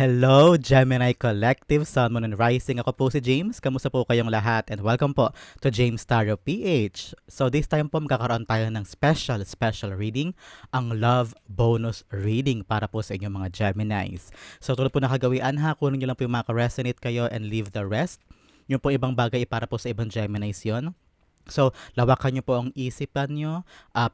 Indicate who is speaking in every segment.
Speaker 1: Hello, Gemini Collective, Sun, Moon, and Rising. Ako po si James. Kamusta po kayong lahat? And welcome po to James Tarot PH. So this time po magkakaroon tayo ng special, special reading, ang Love Bonus Reading para po sa inyong mga Geminis. So tulad po nakagawian ha, kunin nyo lang po yung mga resonate kayo and leave the rest. Yung po ibang bagay para po sa ibang Geminis yon. So, lawakan nyo po ang isipan nyo, uh,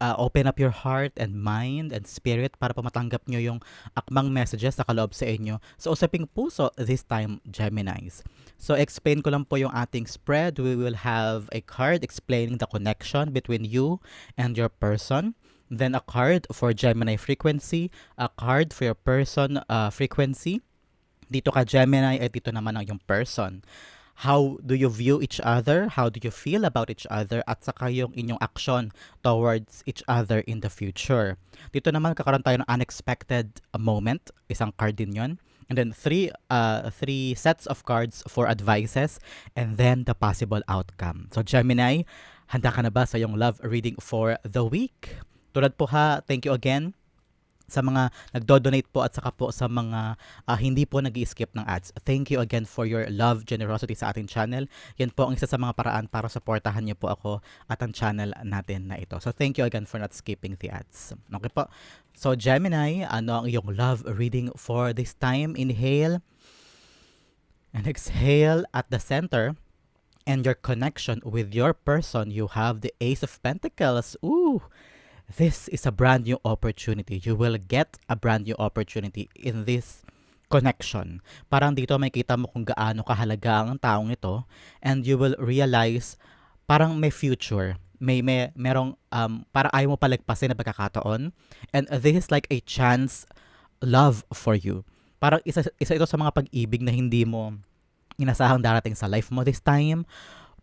Speaker 1: uh, open up your heart and mind and spirit para po matanggap nyo yung akmang messages na kaloob sa inyo. So, usaping puso this time, Geminis. So, explain ko lang po yung ating spread. We will have a card explaining the connection between you and your person. Then a card for Gemini frequency, a card for your person uh, frequency. Dito ka Gemini at dito naman ang yung person how do you view each other, how do you feel about each other, at saka yung inyong action towards each other in the future. Dito naman kakaroon tayo ng unexpected moment, isang card din yon. And then three uh, three sets of cards for advices and then the possible outcome. So Gemini, handa ka na ba sa yung love reading for the week? Tulad po ha, thank you again sa mga nagdo-donate po at saka po sa mga uh, hindi po nag skip ng ads. Thank you again for your love, generosity sa ating channel. Yan po ang isa sa mga paraan para supportahan niyo po ako at ang channel natin na ito. So thank you again for not skipping the ads. Okay po. So Gemini, ano ang iyong love reading for this time? Inhale and exhale at the center and your connection with your person. You have the Ace of Pentacles. Ooh! This is a brand new opportunity. You will get a brand new opportunity in this connection. Parang dito may kita mo kung gaano kahalaga ang taong ito and you will realize parang may future. May, may merong um, parang ayaw mo palagpasin na pagkakataon and this is like a chance love for you. Parang isa, isa ito sa mga pag-ibig na hindi mo inasahang darating sa life mo this time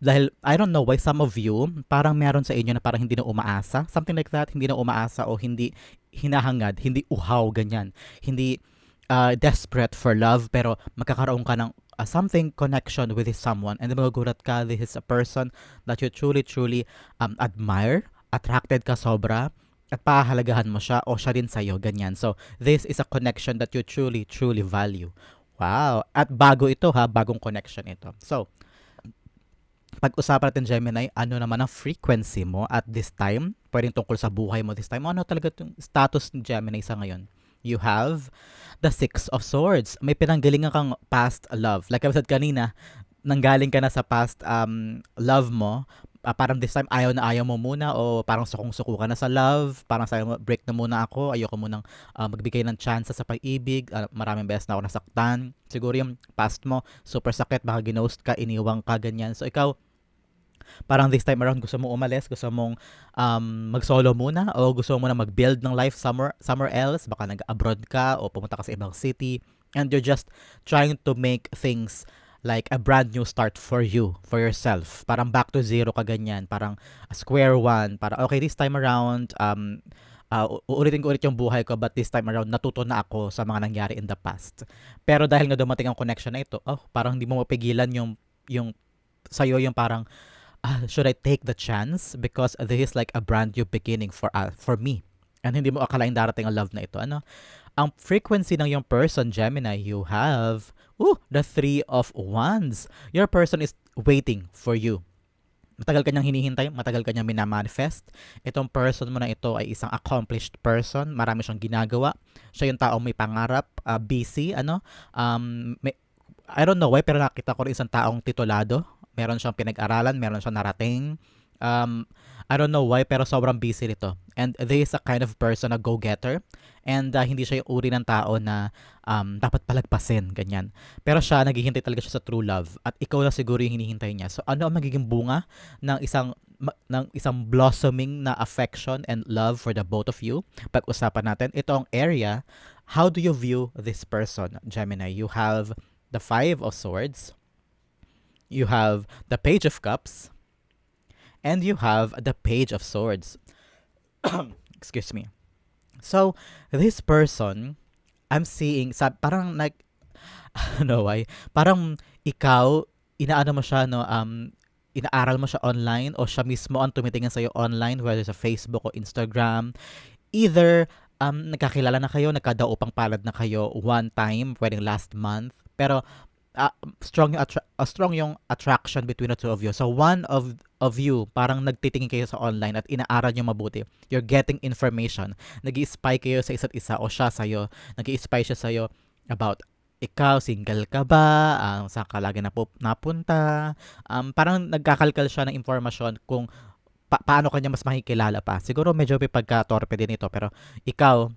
Speaker 1: dahil, I don't know why some of you, parang meron sa inyo na parang hindi na umaasa. Something like that, hindi na umaasa o hindi hinahangad, hindi uhaw, ganyan. Hindi uh, desperate for love, pero magkakaroon ka ng uh, something connection with someone and then magugulat ka, this is a person that you truly, truly um, admire, attracted ka sobra, at pahalagahan mo siya o siya din sa'yo, ganyan. So, this is a connection that you truly, truly value. Wow! At bago ito ha, bagong connection ito. So, pag-usapan natin Gemini, ano naman ang frequency mo at this time, pwedeng tungkol sa buhay mo this time, ano talaga yung status ni Gemini sa ngayon. You have the Six of Swords. May pinanggalingan kang past love. Like I said kanina, nanggaling ka na sa past um, love mo, uh, parang this time ayaw na ayaw mo muna o parang sukong-suko ka na sa love, parang sabi mo, break na muna ako, ayoko munang uh, magbigay ng chance sa pag-ibig, uh, maraming beses na ako nasaktan. Siguro yung past mo, super sakit, baka ginost ka, iniwang ka, ganyan. So ikaw, parang this time around gusto mo umalis, gusto mong um, mag-solo muna o gusto mo na mag-build ng life somewhere, somewhere else, baka nag-abroad ka o pumunta ka sa ibang city and you're just trying to make things like a brand new start for you, for yourself. Parang back to zero ka ganyan, parang a square one, para okay this time around um uh, uulitin ko ulit yung buhay ko but this time around natuto na ako sa mga nangyari in the past. Pero dahil nga dumating ang connection na ito, oh, parang hindi mo mapigilan yung yung sa'yo yung parang uh, should I take the chance because this is like a brand new beginning for uh, for me. And hindi mo akalain darating ang love na ito. Ano? Ang frequency ng yung person, Gemini, you have ooh, the three of wands. Your person is waiting for you. Matagal kanyang hinihintay, matagal kanyang minamanifest. Itong person mo na ito ay isang accomplished person. Marami siyang ginagawa. Siya yung taong may pangarap, uh, busy, ano. Um, may, I don't know why, pero nakita ko rin isang taong titulado meron siyang pinag-aralan, meron siyang narating. Um, I don't know why, pero sobrang busy nito. And this is a kind of person na go-getter. And uh, hindi siya yung uri ng tao na um, dapat palagpasin, ganyan. Pero siya, naghihintay talaga siya sa true love. At ikaw na siguro yung hinihintay niya. So, ano ang magiging bunga ng isang ng isang blossoming na affection and love for the both of you? Pag-usapan natin, ito ang area. How do you view this person, Gemini? You have the Five of Swords, you have the Page of Cups, and you have the Page of Swords. Excuse me. So, this person, I'm seeing, sa, parang nag, no why, parang ikaw, inaano mo siya, no, um, inaaral mo siya online o siya mismo ang tumitingin sa'yo online, whether sa Facebook o Instagram. Either um, nagkakilala na kayo, nagkadaupang palad na kayo one time, pwedeng last month, pero ah, strong yung attra- ah, strong yung attraction between the two of you. So one of of you parang nagtitingin kayo sa online at inaaral nyo mabuti. You're getting information. nag spy kayo sa isa't isa o siya sa'yo. nag spy siya sa'yo about ikaw, single ka ba? Um, saan ka lagi napu- napunta? Um, parang nagkakalkal siya ng informasyon kung pa- paano kanya mas makikilala pa. Siguro medyo may pagka-torpe din ito, pero ikaw,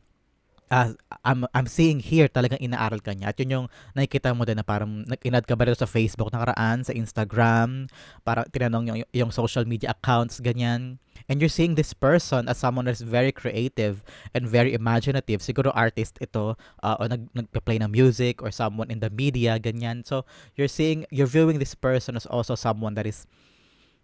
Speaker 1: uh, I'm, I'm seeing here talagang inaaral ka niya. At yun yung nakikita mo din na parang nag-inad ka ba rin sa Facebook nakaraan, sa Instagram, parang tinanong yung, yung social media accounts, ganyan. And you're seeing this person as someone that's very creative and very imaginative. Siguro artist ito, uh, o nag, nag-play ng music or someone in the media, ganyan. So, you're seeing, you're viewing this person as also someone that is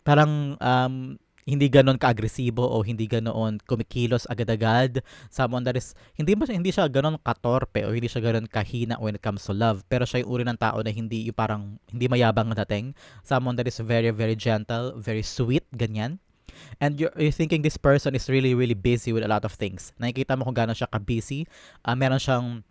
Speaker 1: parang um, hindi ganon ka-agresibo o hindi ganoon kumikilos agad-agad. Someone that is, hindi, ba, hindi siya ganon katorpe o hindi siya ganon kahina when it comes to love. Pero siya yung uri ng tao na hindi yung parang, hindi mayabang na dating. Someone that is very, very gentle, very sweet, ganyan. And you're, you're thinking this person is really, really busy with a lot of things. Nakikita mo kung gano'n siya ka-busy. Uh, meron siyang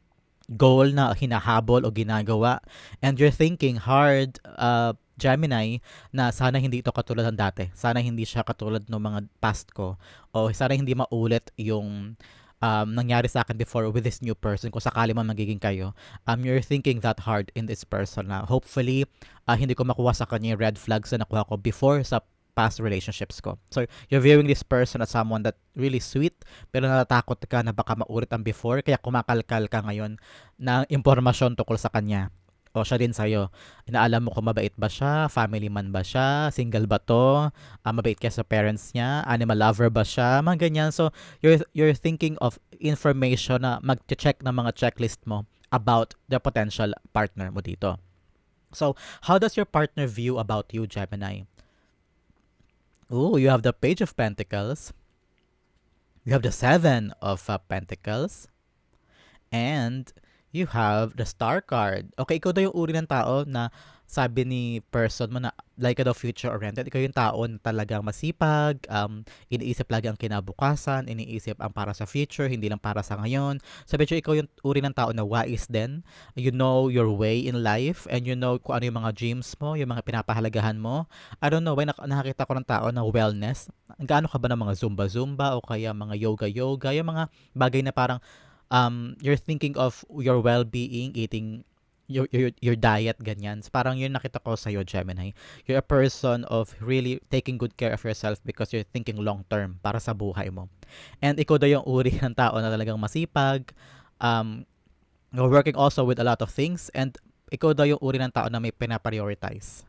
Speaker 1: goal na hinahabol o ginagawa. And you're thinking hard, uh, Gemini na sana hindi ito katulad ng dati. Sana hindi siya katulad ng mga past ko. O sana hindi maulit yung um, nangyari sa akin before with this new person kung sakali man magiging kayo. Um, you're thinking that hard in this person na hopefully uh, hindi ko makuha sa kanya yung red flags na nakuha ko before sa past relationships ko. So, you're viewing this person as someone that really sweet, pero natatakot ka na baka maulit ang before, kaya kumakalkal ka ngayon ng impormasyon tungkol sa kanya o siya din sa'yo. Inaalam mo kung mabait ba siya, family man ba siya, single ba to, uh, mabait kaya sa parents niya, animal lover ba siya, mga ganyan. So, you're, you're thinking of information na mag-check ng mga checklist mo about the potential partner mo dito. So, how does your partner view about you, Gemini? Oh, you have the Page of Pentacles. You have the Seven of uh, Pentacles. And you have the star card. Okay, ikaw daw yung uri ng tao na sabi ni person mo na like daw future oriented. Ikaw yung tao na talagang masipag, um, iniisip lagi ang kinabukasan, iniisip ang para sa future, hindi lang para sa ngayon. Sabi so, ikaw yung uri ng tao na wise din. You know your way in life and you know kung ano yung mga dreams mo, yung mga pinapahalagahan mo. I don't know, why nak- nakakita ko ng tao na wellness. Gaano ka ba ng mga zumba-zumba o kaya mga yoga-yoga, yung mga bagay na parang um, you're thinking of your well-being, eating your, your, your diet, ganyan. So, parang yun nakita ko sa'yo, Gemini. You're a person of really taking good care of yourself because you're thinking long-term para sa buhay mo. And ikaw daw yung uri ng tao na talagang masipag, um, you're working also with a lot of things, and ikaw daw yung uri ng tao na may pinaprioritize.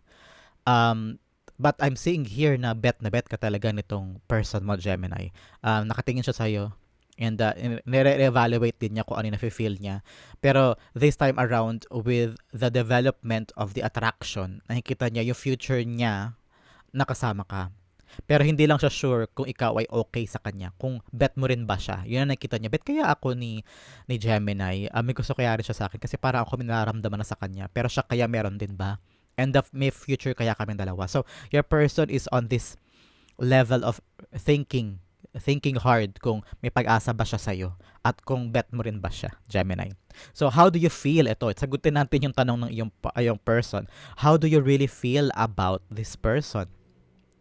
Speaker 1: Um, but I'm seeing here na bet na bet ka talaga nitong person mo, Gemini. Um, nakatingin siya sa'yo and uh, nire-evaluate din niya kung ano yung feel niya. Pero this time around, with the development of the attraction, nakikita niya yung future niya nakasama ka. Pero hindi lang siya sure kung ikaw ay okay sa kanya. Kung bet mo rin ba siya. Yun ang nakita niya. Bet kaya ako ni, ni Gemini. Uh, may gusto kaya rin siya sa akin kasi para ako minaramdaman na sa kanya. Pero siya kaya meron din ba? And the, may future kaya kami dalawa. So, your person is on this level of thinking thinking hard kung may pag-asa ba siya sa'yo at kung bet mo rin ba siya, Gemini. So, how do you feel? Ito, sagutin natin yung tanong ng iyong, iyong person. How do you really feel about this person?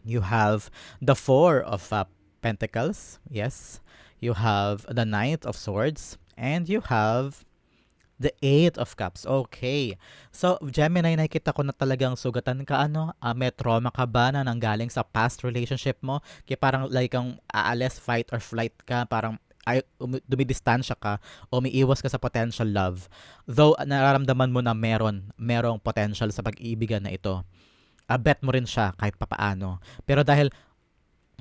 Speaker 1: You have the Four of uh, Pentacles, yes. You have the Knight of Swords, and you have The Eight of Cups. Okay. So, Gemini, nakikita ko na talagang sugatan ka, ano? Uh, may trauma ka ba na nanggaling sa past relationship mo? Kaya parang like ang aalis, fight or flight ka, parang ay um, dumidistansya ka o umiiwas ka sa potential love. Though nararamdaman mo na meron, merong potential sa pag-iibigan na ito. Uh, bet mo rin siya kahit papaano. Pero dahil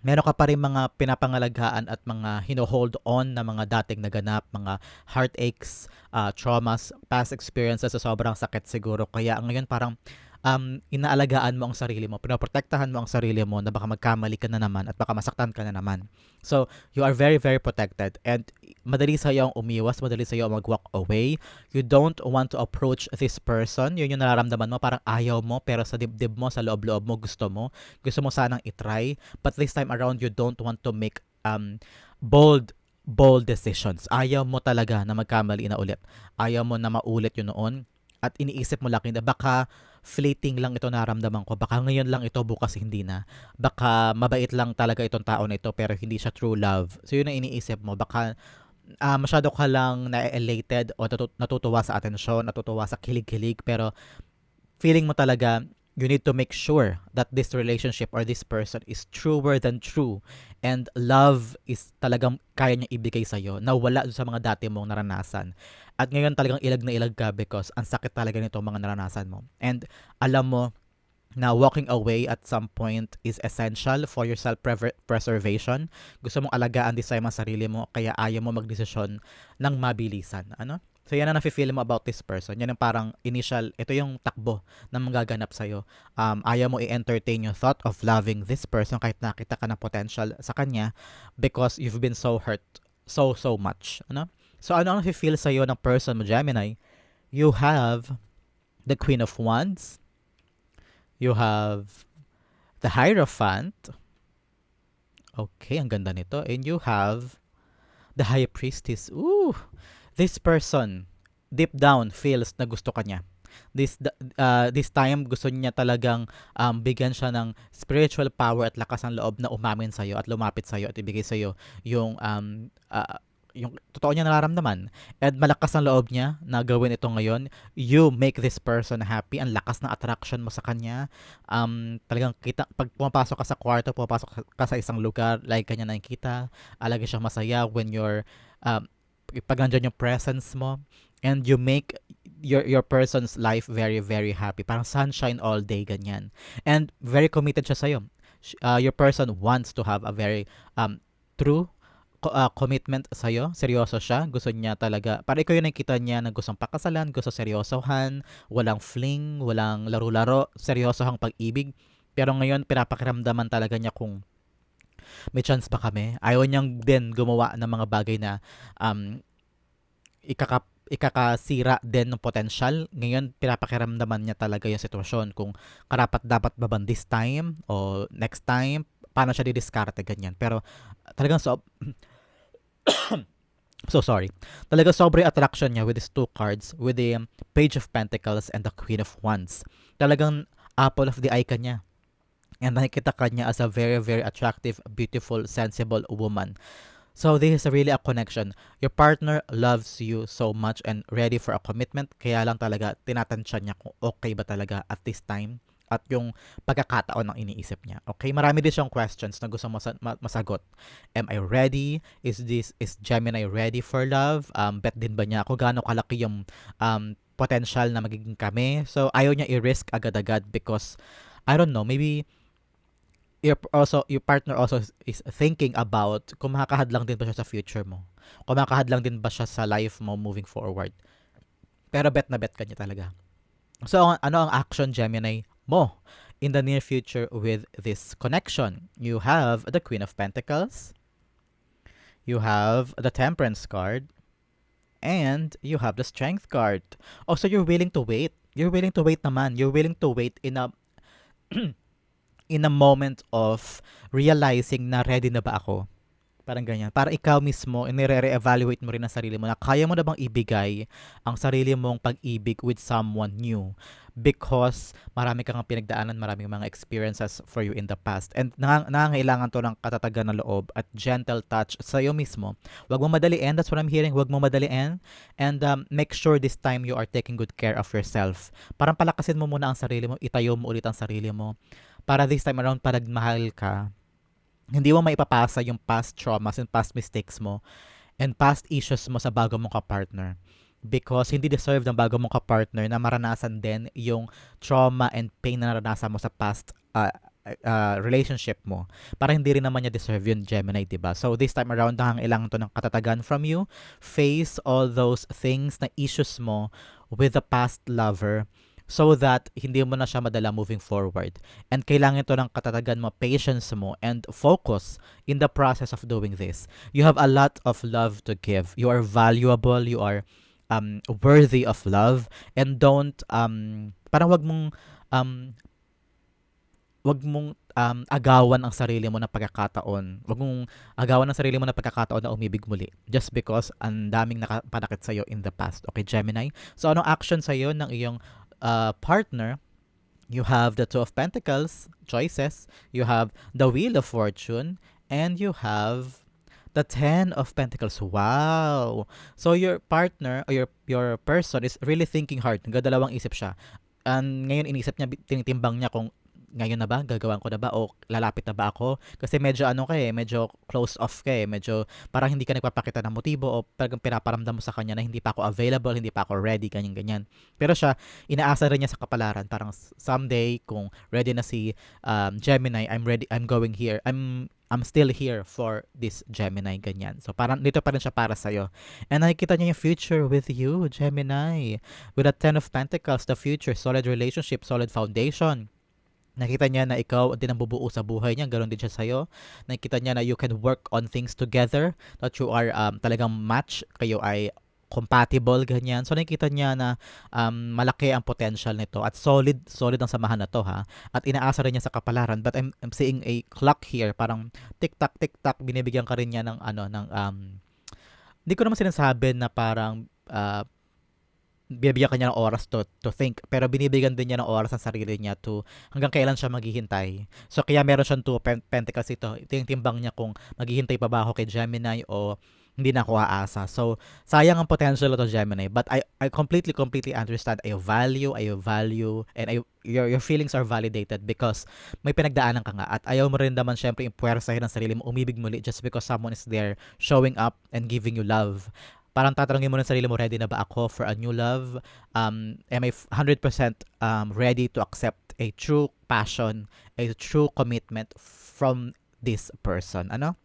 Speaker 1: meron ka pa rin mga pinapangalaghaan at mga hino-hold on na mga dating naganap, mga heartaches, uh, traumas, past experiences sa sobrang sakit siguro. Kaya ngayon parang um, inaalagaan mo ang sarili mo, pinoprotektahan mo ang sarili mo na baka magkamali ka na naman at baka masaktan ka na naman. So, you are very, very protected and madali sa iyo ang umiwas, madali sa iyo ang mag-walk away. You don't want to approach this person. Yun yung nararamdaman mo, parang ayaw mo, pero sa dibdib mo, sa loob-loob mo, gusto mo. Gusto mo sanang itry. But this time around, you don't want to make um, bold bold decisions. Ayaw mo talaga na magkamali na ulit. Ayaw mo na maulit yun noon. At iniisip mo laki na baka fleeting lang ito naramdaman ko. Baka ngayon lang ito, bukas hindi na. Baka mabait lang talaga itong tao na ito pero hindi siya true love. So yun ang iniisip mo. Baka ah, masyado ka lang na-elated o natu- natutuwa sa atensyon, natutuwa sa kilig-kilig pero feeling mo talaga you need to make sure that this relationship or this person is truer than true and love is talagang kaya niya ibigay sa'yo na wala sa mga dati mong naranasan. At ngayon talagang ilag na ilag ka because ang sakit talaga nito mga naranasan mo. And alam mo na walking away at some point is essential for your self-preservation. Gusto mong alagaan din sa'yo ang sarili mo kaya ayaw mo magdesisyon ng mabilisan. Ano? So yan ang nafe-feel mo about this person. Yan ang parang initial, ito yung takbo na magaganap sa'yo. Um, ayaw mo i-entertain yung thought of loving this person kahit nakita ka ng potential sa kanya because you've been so hurt so, so much. Ano? So ano ang nafe-feel sa'yo ng person mo, Gemini? You have the Queen of Wands. You have the Hierophant. Okay, ang ganda nito. And you have the High Priestess. Ooh! This person, deep down, feels na gusto ka niya. This, uh, this time, gusto niya talagang um, bigyan siya ng spiritual power at lakas ng loob na umamin sa'yo at lumapit sa'yo at ibigay sa'yo yung um, uh, yung totoo niya nararamdaman. At malakas ang loob niya na gawin ito ngayon. You make this person happy. Ang lakas ng attraction mo sa kanya. Um, talagang kita pag pumapasok ka sa kwarto pumapasok ka sa isang lugar like kanya nakikita alagi siya masaya when you're um, pag nandiyan yung presence mo and you make your your person's life very very happy. Parang sunshine all day ganyan. And very committed siya sa'yo. Uh, your person wants to have a very um, true uh, commitment sa'yo, seryoso siya, gusto niya talaga, para ikaw yung nakikita niya na gustong pakasalan, gusto seryosohan, walang fling, walang laro-laro, seryosohang pag-ibig. Pero ngayon, pinapakiramdaman talaga niya kung may chance ba kami. Ayaw niyang din gumawa ng mga bagay na um, ikaka, ikakasira din ng potensyal. Ngayon, pinapakiramdaman niya talaga yung sitwasyon kung karapat dapat ba ban this time o next time, paano siya didiskarte ganyan. Pero talagang so so sorry. Talaga sobrang attraction niya with these two cards, with the Page of Pentacles and the Queen of Wands. Talagang apple of the eye ka niya. And nakikita ka niya as a very, very attractive, beautiful, sensible woman. So this is really a connection. Your partner loves you so much and ready for a commitment. Kaya lang talaga tinatansya niya kung okay ba talaga at this time at yung pagkakataon ng iniisip niya. Okay, marami din siyang questions na gusto masa- masagot. Am I ready? Is this is Gemini ready for love? Um bet din ba niya ako gaano kalaki yung um potential na magiging kami? So ayaw niya i-risk agad-agad because I don't know, maybe your also your partner also is thinking about kung makakahadlang din ba siya sa future mo. Kung makakahadlang din ba siya sa life mo moving forward. Pero bet na bet ka niya talaga. So, ano ang action Gemini mo in the near future with this connection. You have the Queen of Pentacles, you have the Temperance card, and you have the Strength card. Oh, so you're willing to wait. You're willing to wait naman. You're willing to wait in a in a moment of realizing na ready na ba ako Parang ganyan. Para ikaw mismo, nire-re-evaluate mo rin ang sarili mo na kaya mo na bang ibigay ang sarili mong pag-ibig with someone new because marami kang pinagdaanan, maraming mga experiences for you in the past. And nang nangangailangan to ng katatagan ng loob at gentle touch sa iyo mismo. Huwag mo madaliin, that's what I'm hearing. Huwag mo madaliin. And um, make sure this time you are taking good care of yourself. Parang palakasin mo muna ang sarili mo, itayo mo ulit ang sarili mo. Para this time around, parang mahal ka, hindi mo maipapasa yung past traumas and past mistakes mo and past issues mo sa bago mong ka-partner because hindi deserve ng bago mong ka-partner na maranasan din yung trauma and pain na naranasan mo sa past uh, uh, relationship mo. Para hindi rin naman niya deserve yun, Gemini, diba? So, this time around, nangangailangan to ng katatagan from you. Face all those things na issues mo with the past lover so that hindi mo na siya madala moving forward. And kailangan ito ng katatagan mo, patience mo, and focus in the process of doing this. You have a lot of love to give. You are valuable, you are um, worthy of love, and don't, um, parang wag mong, um, wag mong um, agawan ang sarili mo ng pagkakataon. Huwag mong agawan ang sarili mo ng pagkakataon na umibig muli just because ang daming nakapanakit sa'yo in the past. Okay, Gemini? So, anong action sa'yo ng iyong uh, partner? You have the Two of Pentacles, choices. You have the Wheel of Fortune. And you have the Ten of Pentacles. Wow! So, your partner or your, your person is really thinking hard. Nagdadalawang isip siya. And ngayon, inisip niya, tinitimbang niya kung ngayon na ba? Gagawin ko na ba? O lalapit na ba ako? Kasi medyo ano ka eh, medyo close off ka eh. Medyo parang hindi ka nagpapakita ng motibo o parang pinaparamdam mo sa kanya na hindi pa ako available, hindi pa ako ready, ganyan-ganyan. Pero siya, inaasa rin niya sa kapalaran. Parang someday, kung ready na si um, Gemini, I'm ready, I'm going here. I'm I'm still here for this Gemini, ganyan. So, parang dito pa rin siya para sa'yo. And nakikita niya yung future with you, Gemini. With a Ten of Pentacles, the future, solid relationship, solid foundation Nakita niya na ikaw din ang bubuo sa buhay niya, ganoon din siya sa'yo. Nakita niya na you can work on things together, that you are um, talagang match, kayo ay compatible, ganyan. So nakikita niya na um, malaki ang potential nito at solid, solid ang samahan na to ha. At inaasa rin niya sa kapalaran. But I'm, I'm seeing a clock here, parang tik-tak, tik-tak, binibigyan ka rin niya ng ano, ng, um, hindi ko naman sinasabi na parang uh, bibigyan kanya ng oras to, to think. Pero binibigyan din niya ng oras sa sarili niya to hanggang kailan siya maghihintay. So, kaya meron siyang two pentacles ito. Ito yung timbang niya kung maghihintay pa ba ako kay Gemini o hindi na ako aasa. So, sayang ang potential to Gemini. But I, I completely, completely understand. I value, I value, and I, your, your feelings are validated because may pinagdaanan ka nga. At ayaw mo rin naman syempre ipuwersahin ng sarili mo, umibig muli just because someone is there showing up and giving you love parang tatanungin mo ng sarili mo, ready na ba ako for a new love? Um, am I 100% um, ready to accept a true passion, a true commitment from this person? Ano?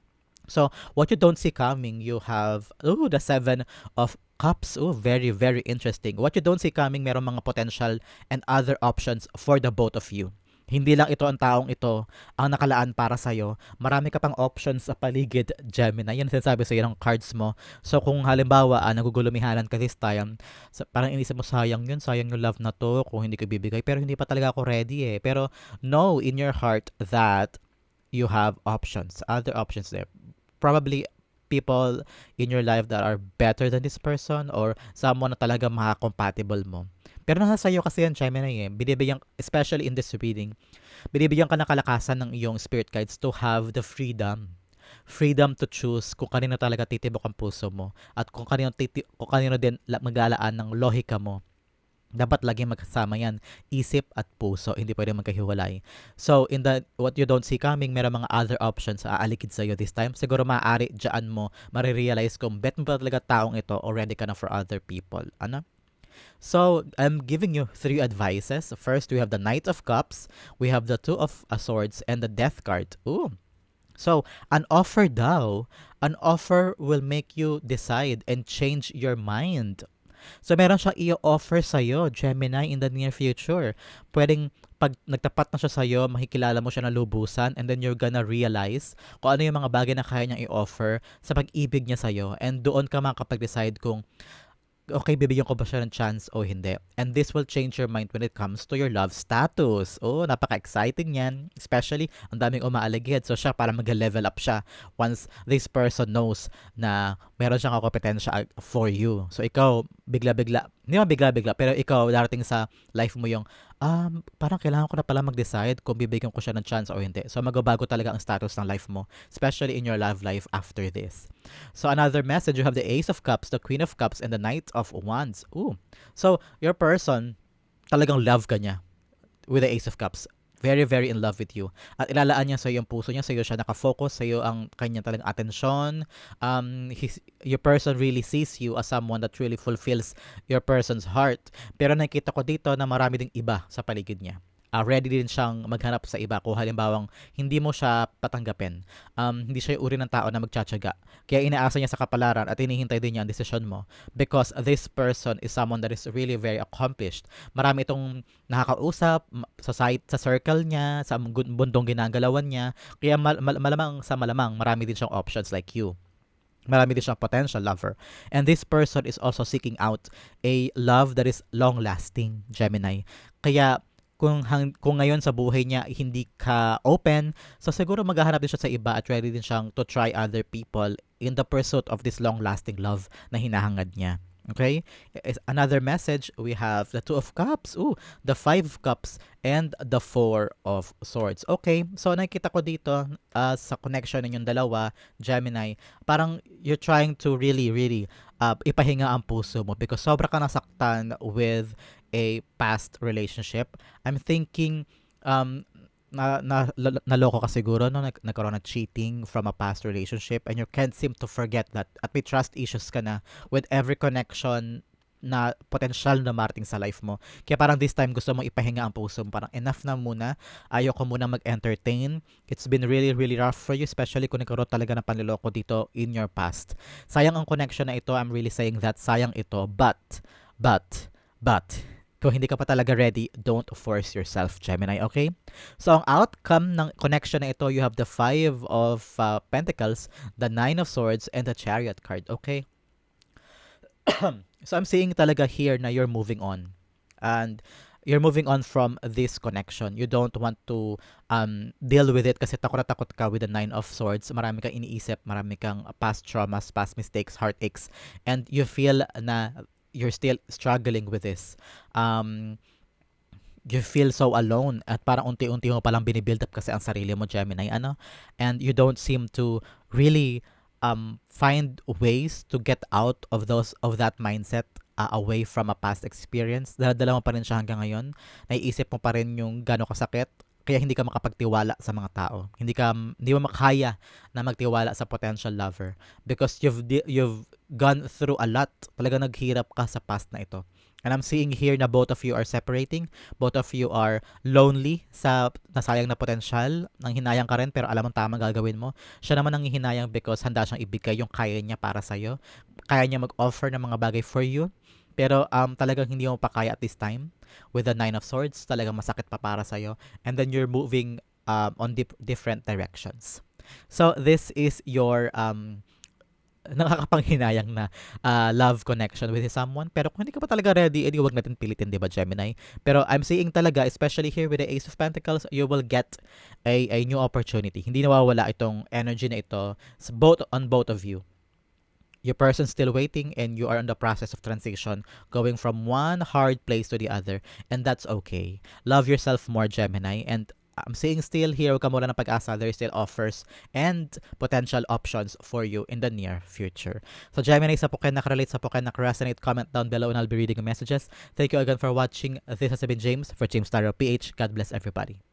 Speaker 1: So, what you don't see coming, you have, oh, the seven of cups. Oh, very, very interesting. What you don't see coming, meron mga potential and other options for the both of you. Hindi lang ito ang taong ito ang nakalaan para sa'yo. Marami ka pang options sa paligid, Gemini. Yan sinasabi sa'yo ng cards mo. So kung halimbawa, ah, nagugulumihanan ka this time, parang inisip mo, sayang yun, sayang yung love na to kung hindi ko bibigay. Pero hindi pa talaga ako ready eh. Pero know in your heart that you have options, other options there. Probably people in your life that are better than this person or someone na talaga maka-compatible mo. Pero nasa sa'yo kasi yan, Gemini eh. Binibigyan, especially in this reading, binibigyan ka ng kalakasan ng iyong spirit guides to have the freedom freedom to choose kung kanino talaga titibok ang puso mo at kung kanino, titi- kung kanino din maglalaan ng lohika mo dapat lagi magkasama yan, isip at puso, hindi pwede magkahiwalay. So, in the, what you don't see coming, meron mga other options sa aalikid sa'yo this time. Siguro maaari dyan mo, marirealize kung bet mo ba talaga taong ito or ready ka na for other people. Ano? So, I'm giving you three advices. First, we have the Knight of Cups, we have the Two of Swords, and the Death card. Ooh. So, an offer daw, an offer will make you decide and change your mind. So, meron siyang i-offer sa'yo, Gemini, in the near future. Pwedeng pag nagtapat na siya sa'yo, makikilala mo siya na lubusan and then you're gonna realize kung ano yung mga bagay na kaya niyang i-offer sa pag-ibig niya sa'yo and doon ka makapag-decide kung okay, bibigyan ko ba siya ng chance o hindi? And this will change your mind when it comes to your love status. Oh, napaka-exciting yan. Especially, ang daming umaaligid. So, siya para mag-level up siya once this person knows na meron siyang kompetensya for you. So, ikaw, bigla-bigla, hindi mo bigla-bigla, pero ikaw, darating sa life mo yung, um, parang kailangan ko na pala mag-decide kung bibigyan ko siya ng chance o hindi. So, magbabago talaga ang status ng life mo, especially in your love life after this. So, another message, you have the Ace of Cups, the Queen of Cups, and the Knight of Wands. Ooh. So, your person, talagang love ka niya with the Ace of Cups very, very in love with you. At ilalaan niya sa iyo ang puso niya, sa iyo siya nakafocus, sa iyo ang kanyang talagang atensyon. Um, his, your person really sees you as someone that really fulfills your person's heart. Pero nakita ko dito na marami ding iba sa paligid niya uh, ready din siyang maghanap sa iba kung halimbawang hindi mo siya patanggapin. Um, hindi siya yung uri ng tao na magtsatsaga. Kaya inaasa niya sa kapalaran at hinihintay din niya ang desisyon mo because this person is someone that is really very accomplished. Marami itong nakakausap sa site, sa circle niya, sa bundong ginagalawan niya. Kaya mal- mal- malamang sa malamang marami din siyang options like you marami din siyang potential lover. And this person is also seeking out a love that is long-lasting, Gemini. Kaya kung, hang, kung ngayon sa buhay niya hindi ka open, so siguro maghahanap din siya sa iba at ready din siyang to try other people in the pursuit of this long-lasting love na hinahangad niya. Okay? Another message, we have the Two of Cups, ooh, the Five of Cups, and the Four of Swords. Okay, so nakikita ko dito uh, sa connection ninyong dalawa, Gemini, parang you're trying to really, really uh, ipahinga ang puso mo because sobra ka nasaktan with a past relationship. I'm thinking um, na, na naloko ka siguro no nag, nagkaroon ng cheating from a past relationship and you can't seem to forget that at may trust issues ka na with every connection na potential na marating sa life mo. Kaya parang this time gusto mong ipahinga ang puso mo. Parang enough na muna. Ayoko muna mag-entertain. It's been really, really rough for you, especially kung nagkaroon talaga ng panliloko dito in your past. Sayang ang connection na ito. I'm really saying that. Sayang ito. But, but, but, kung hindi ka pa talaga ready, don't force yourself, Gemini, okay? So, ang outcome ng connection na ito, you have the Five of uh, Pentacles, the Nine of Swords, and the Chariot card, okay? so, I'm seeing talaga here na you're moving on. And you're moving on from this connection. You don't want to um, deal with it kasi takot na takot ka with the Nine of Swords. Marami kang iniisip, marami kang past traumas, past mistakes, heartaches, and you feel na you're still struggling with this. Um, you feel so alone at parang unti-unti mo palang binibuild up kasi ang sarili mo, Gemini, ano? And you don't seem to really um, find ways to get out of those of that mindset uh, away from a past experience. Dala-dala mo pa rin siya hanggang ngayon. Naiisip mo pa rin yung gano'ng kasakit kaya hindi ka makapagtiwala sa mga tao. Hindi ka hindi mo makaya na magtiwala sa potential lover because you've you've gone through a lot. Talaga naghirap ka sa past na ito. And I'm seeing here na both of you are separating. Both of you are lonely sa nasayang na potential. Nang hinayang ka rin pero alam mo tama gagawin mo. Siya naman ang hinayang because handa siyang ibigay yung kaya niya para sa'yo. Kaya niya mag-offer ng mga bagay for you. Pero um, talagang hindi mo pa kaya at this time with the Nine of Swords, talagang masakit pa para sa'yo. And then you're moving um, on dip- different directions. So, this is your um, nakakapanghinayang na uh, love connection with someone. Pero kung hindi ka pa talaga ready, edi wag natin pilitin, di ba, Gemini? Pero I'm seeing talaga, especially here with the Ace of Pentacles, you will get a, a new opportunity. Hindi nawawala itong energy na ito both on both of you your person's still waiting and you are in the process of transition going from one hard place to the other and that's okay love yourself more gemini and I'm saying still here, huwag ka muna ng pag-asa. There still offers and potential options for you in the near future. So Gemini, sa po kayo nakarelate, sa po kayo nakaresonate, comment down below and I'll be reading the messages. Thank you again for watching. This has been James for James Taro PH. God bless everybody.